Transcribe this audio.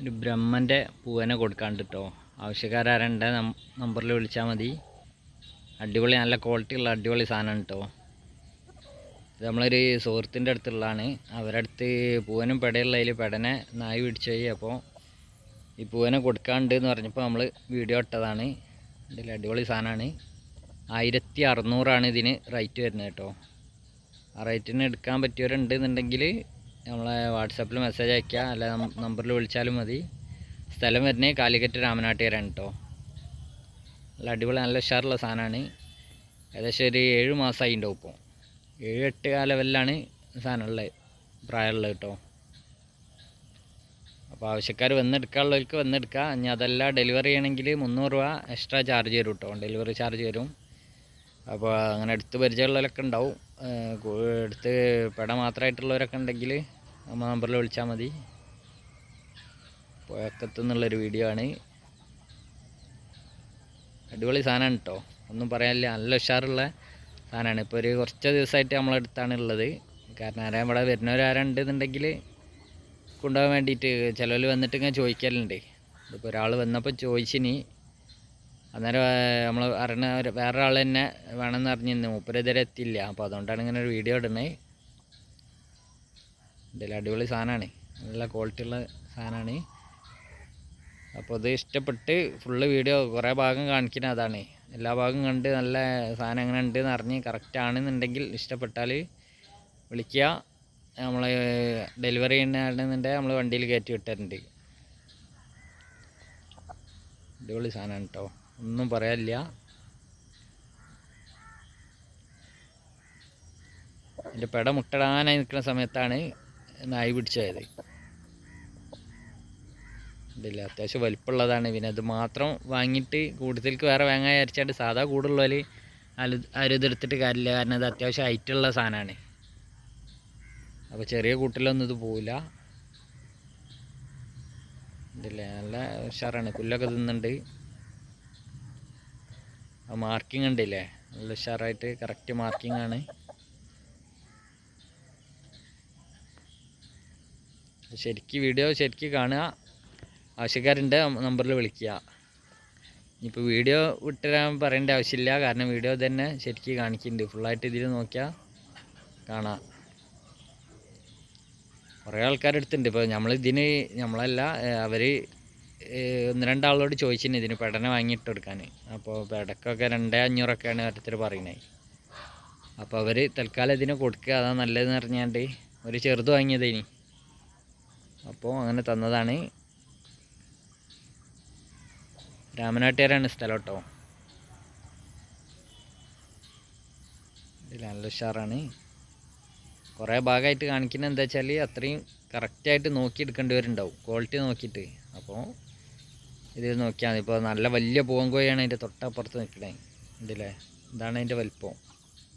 ഒരു ബ്രഹ്മന്റെ പൂവനെ കൊടുക്കാണ്ട് കേട്ടോ ആവശ്യക്കാരുണ്ട് നമ്പറിൽ വിളിച്ചാൽ മതി. അടിപൊളി നല്ല ക്വാളിറ്റി ഉള്ള അടിപൊളി സാധനമാണ് കേട്ടോ ഇത് നമ്മളൊരു സുഹൃത്തിന്റെ അടുത്തുള്ളതാണ്. അവരുടെ അടുത്ത് പൂവനും പെടയുള്ളതിൽ പെടനെ നായി പിടിച്ചു പോയി. അപ്പോൾ ഈ പൂവനെ കൊടുക്കാണ്ട് എന്ന് പറഞ്ഞപ്പോൾ നമ്മൾ വീഡിയോ ഇട്ടതാണ്. ഇതിൽ അടിപൊളി സാധനമാണ് ആയിരത്തി അറുന്നൂറാണ് ഇതിന് റേറ്റ് വരുന്നത് കേട്ടോ ആ റേറ്റിന് എടുക്കാൻ പറ്റിയവരുണ്ടെന്നുണ്ടെങ്കിൽ നമ്മളെ വാട്സാപ്പിൽ മെസ്സേജ് അയക്കുക അല്ല നമ്പറിൽ വിളിച്ചാലും മതി. സ്ഥലം വരുന്നത് കാലിക്കറ്റ് രാമനാട്ടുകാരാണ് കേട്ടോ നല്ല അടിപൊളി നല്ല ഉഷാറുള്ള സാധനമാണ് ഏകദേശം ഒരു ഏഴ് മാസമായി ഉണ്ടാവും ഇപ്പോൾ ഏഴ് എട്ട് ആ ലെവലിലാണ് സാധനമുള്ളത് പ്രായമുള്ളത് കേട്ടോ അപ്പോൾ ആവശ്യക്കാർ വന്നെടുക്കാനുള്ളവർക്ക് വന്നെടുക്കുക ഇനി അതല്ല ഡെലിവറി ചെയ്യണമെങ്കിൽ മുന്നൂറ് രൂപ എക്സ്ട്രാ ചാർജ് തരും കേട്ടോ ഡെലിവറി ചാർജ് തരും അപ്പോൾ അങ്ങനെ എടുത്ത് പരിചയമുള്ളവരൊക്കെ ഉണ്ടാവും എടുത്ത് പെട മാത്രമായിട്ടുള്ളവരൊക്കെ ഉണ്ടെങ്കിൽ നമ്മൾ നമ്പറിൽ വിളിച്ചാൽ മതി. പുഴക്കത്തു നിന്നുള്ളൊരു വീഡിയോ ആണ്. അടിപൊളി സാധനമാണ് കേട്ടോ ഒന്നും പറയാനില്ല. നല്ല ഉഷാറുള്ള സാധനമാണ് ഇപ്പോൾ ഒരു കുറച്ച് ദിവസമായിട്ട് നമ്മളടുത്താണ് ഉള്ളത്. കാരണം ആരാ ഇവിടെ വരുന്നവരാരുണ്ടെന്നുണ്ടെങ്കിൽ കൊണ്ടുപോകാൻ വേണ്ടിയിട്ട് ചിലവർ വന്നിട്ട് ഇങ്ങനെ ചോദിക്കലുണ്ട്. ഇതിപ്പോൾ ഒരാൾ വന്നപ്പോൾ ചോദിച്ചിനി. അന്നേരം നമ്മൾ അറിയുന്ന വേറൊരാൾ തന്നെ വേണമെന്ന് അറിഞ്ഞിരുന്നു. മൂപ്പരെതിരെ എത്തിയില്ല. അപ്പോൾ അതുകൊണ്ടാണ് ഇങ്ങനെ ഒരു വീഡിയോ ഇടുന്നത്. ഇതിൽ അടിപൊളി സാധനമാണ് നല്ല ക്വാളിറ്റി ഉള്ള സാധനമാണ് അപ്പോൾ ഇത് ഇഷ്ടപ്പെട്ട് ഫുള്ള് വീഡിയോ കുറേ ഭാഗം കാണിക്കുന്നത് അതാണ്. എല്ലാ ഭാഗം കണ്ട് നല്ല സാധനം എങ്ങനെ ഉണ്ട് എന്ന് അറിഞ്ഞ് കറക്റ്റ് ആണെന്നുണ്ടെങ്കിൽ ഇഷ്ടപ്പെട്ടാൽ വിളിക്കുക. നമ്മൾ ഡെലിവറി ചെയ്യുന്നതാണെന്നുണ്ടെങ്കിൽ നമ്മൾ വണ്ടിയിൽ കയറ്റി വിട്ടിട്ടുണ്ട്. അടിപൊളി സാധനമാണ് കേട്ടോ ഒന്നും പറയാനില്ല. എന്റെ പെട മുട്ടടാനായി നിൽക്കുന്ന സമയത്താണ് നായി പിടിച്ചായത് ഇതില്ല അത്യാവശ്യം വലിപ്പമുള്ളതാണ്. പിന്നെ അത് മാത്രം വാങ്ങിയിട്ട് കൂടുതലേക്ക് വേറെ വാങ്ങാൻ വിചാരിച്ചാണ്ട് സാധാ കൂടുള്ളവർ അലു അരുതെടുത്തിട്ട് കാര്യമില്ല. കാരണം അത് അത്യാവശ്യം ഹൈറ്റുള്ള സാധനമാണ്. അപ്പോൾ ചെറിയ കൂട്ടിലൊന്നും ഇത് പോവില്ല. ഇതില്ല നല്ല ഉഷാറാണ്. പുല്ലൊക്കെ തിന്നുന്നുണ്ട്. ആ മാർക്കിംഗ് ഉണ്ടല്ലേ നല്ല ഉഷാറായിട്ട് കറക്റ്റ് മാർക്കിംഗ് ആണ്. ശരിക്ക് വീഡിയോ ശരിക്ക് കാണുക. ആവശ്യക്കാരുണ്ട് നമ്പറിൽ വിളിക്കുക. ഇനിയിപ്പോൾ വീഡിയോ വിട്ടുതരാൻ പറയേണ്ട ആവശ്യമില്ല. കാരണം വീഡിയോ തന്നെ ശരിക്ക് കാണിക്കുന്നുണ്ട്. ഫുള്ളായിട്ട് ഇതിൽ നോക്കിയാൽ കാണാം. കുറേ ആൾക്കാരെടുത്തുണ്ട് ഇപ്പോൾ നമ്മളിതിന് നമ്മളല്ല അവർ ഒന്ന് രണ്ടാളോട് ചോദിച്ചിന് ഇതിന് പെടനെ വാങ്ങിയിട്ട് കൊടുക്കാൻ. അപ്പോൾ പെടക്കൊക്കെ രണ്ടേ അഞ്ഞൂറൊക്കെയാണ് ഓരോരുത്തർ പറയുന്നത് അപ്പോൾ അവർ തൽക്കാലം ഇതിന് കൊടുക്കുക. അതാണ് നല്ലതെന്ന് പറഞ്ഞാണ്ട് ഒരു ചെറുത് വാങ്ങിയതേനി. അപ്പോൾ അങ്ങനെ തന്നതാണ്. രാമനാട്ടുകാരാണ് സ്ഥലം കേട്ടോ. നല്ല ഉഷാറാണ്. കുറേ ഭാഗമായിട്ട് കാണിക്കുന്നത് എന്താ വെച്ചാൽ അത്രയും കറക്റ്റായിട്ട് നോക്കി എടുക്കേണ്ടി വരുന്നുണ്ടാവും. ക്വാളിറ്റി നോക്കിയിട്ട്. അപ്പോൾ ഇത് നോക്കിയാൽ മതി. ഇപ്പോൾ നല്ല വലിയ പൂവൻ കോഴിയാണ് അതിന്റെ തൊട്ടപ്പുറത്ത് നിൽക്കണേ. ഇതിലെ ഇതാണ് അതിന്റെ വലിപ്പം.